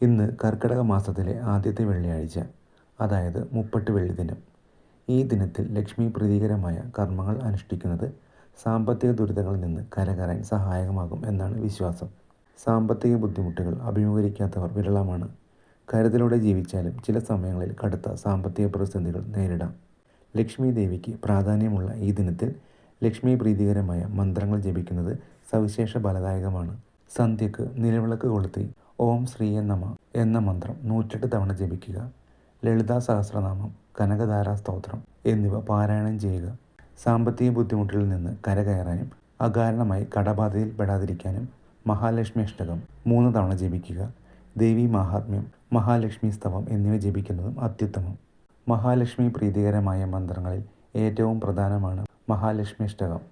ഇന്ന് കർക്കിടക മാസത്തിലെ ആദ്യത്തെ വെള്ളിയാഴ്ച അതായത് മുപ്പട്ട് വെള്ളി ദിനം. ഈ ദിനത്തിൽ ലക്ഷ്മി പ്രീതികരമായ കർമ്മങ്ങൾ അനുഷ്ഠിക്കുന്നത് സാമ്പത്തിക ദുരിതങ്ങളിൽ നിന്ന് കരകയറാൻ സഹായകമാകും എന്നാണ് വിശ്വാസം. സാമ്പത്തിക ബുദ്ധിമുട്ടുകൾ അഭിമുഖീകരിക്കാത്തവർ വിരളമാണ്. കരുതലോടെ ജീവിച്ചാലും ചില സമയങ്ങളിൽ കടുത്ത സാമ്പത്തിക പ്രതിസന്ധികൾ നേരിടാം. ലക്ഷ്മി ദേവിക്ക് പ്രാധാന്യമുള്ള ഈ ദിനത്തിൽ ലക്ഷ്മി പ്രീതികരമായ മന്ത്രങ്ങൾ ജപിക്കുന്നത് സവിശേഷ ഫലദായകമാണ്. സന്ധ്യക്ക് നിലവിളക്ക് കൊളുത്തി ഓം ശ്രീയ നമ എന്ന മന്ത്രം നൂറ്റെട്ട് തവണ ജപിക്കുക. ലളിതാ സഹസ്രനാമം കനകധാരാ സ്തോത്രം എന്നിവ പാരായണം ചെയ്യുക. സാമ്പത്തിക ബുദ്ധിമുട്ടിൽ നിന്ന് കരകയറാനും അകാരണമായി കടബാധയിൽ പെടാതിരിക്കാനും മഹാലക്ഷ്മി അഷ്ടകം മൂന്ന് തവണ ജപിക്കുക. ദേവി മഹാത്മ്യം മഹാലക്ഷ്മി സ്തവം എന്നിവ ജപിക്കുന്നതും അത്യുത്തമം. മഹാലക്ഷ്മി പ്രീതികരമായ മന്ത്രങ്ങളിൽ ഏറ്റവും പ്രധാനമാണ് മഹാലക്ഷ്മി അഷ്ടകം.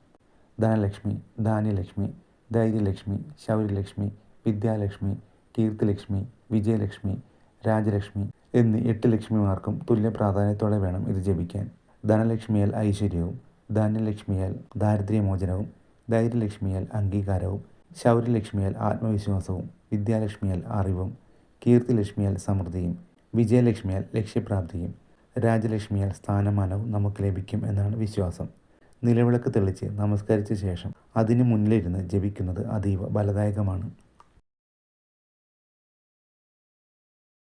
ധനലക്ഷ്മി ധാന്യലക്ഷ്മി ധൈര്യലക്ഷ്മി ശൗര്യലക്ഷ്മി വിദ്യാലക്ഷ്മി കീർത്തിലക്ഷ്മി വിജയലക്ഷ്മി രാജലക്ഷ്മി എന്നീ എട്ട് ലക്ഷ്മിമാർക്കും തുല്യ പ്രാധാന്യത്തോടെ വേണം ഇത് ജപിക്കാൻ. ധനലക്ഷ്മിയാൽ ഐശ്വര്യവും ധാന്യലക്ഷ്മിയാൽ ദാരിദ്ര്യമോചനവും ധൈര്യലക്ഷ്മിയാൽ അംഗീകാരവും ശൗര്യലക്ഷ്മിയാൽ ആത്മവിശ്വാസവും വിദ്യാലക്ഷ്മിയാൽ അറിവും കീർത്തിലക്ഷ്മിയാൽ സമൃദ്ധിയും വിജയലക്ഷ്മിയാൽ ലക്ഷ്യപ്രാപ്തിയും രാജലക്ഷ്മിയാൽ സ്ഥാനമാനവും നമുക്ക് ലഭിക്കും എന്നാണ് വിശ്വാസം. നിലവിളക്ക് തെളിച്ച് നമസ്കരിച്ച ശേഷം അതിനു മുന്നിലിരുന്ന് ജപിക്കുന്നത് അതീവ ഫലദായകമാണ്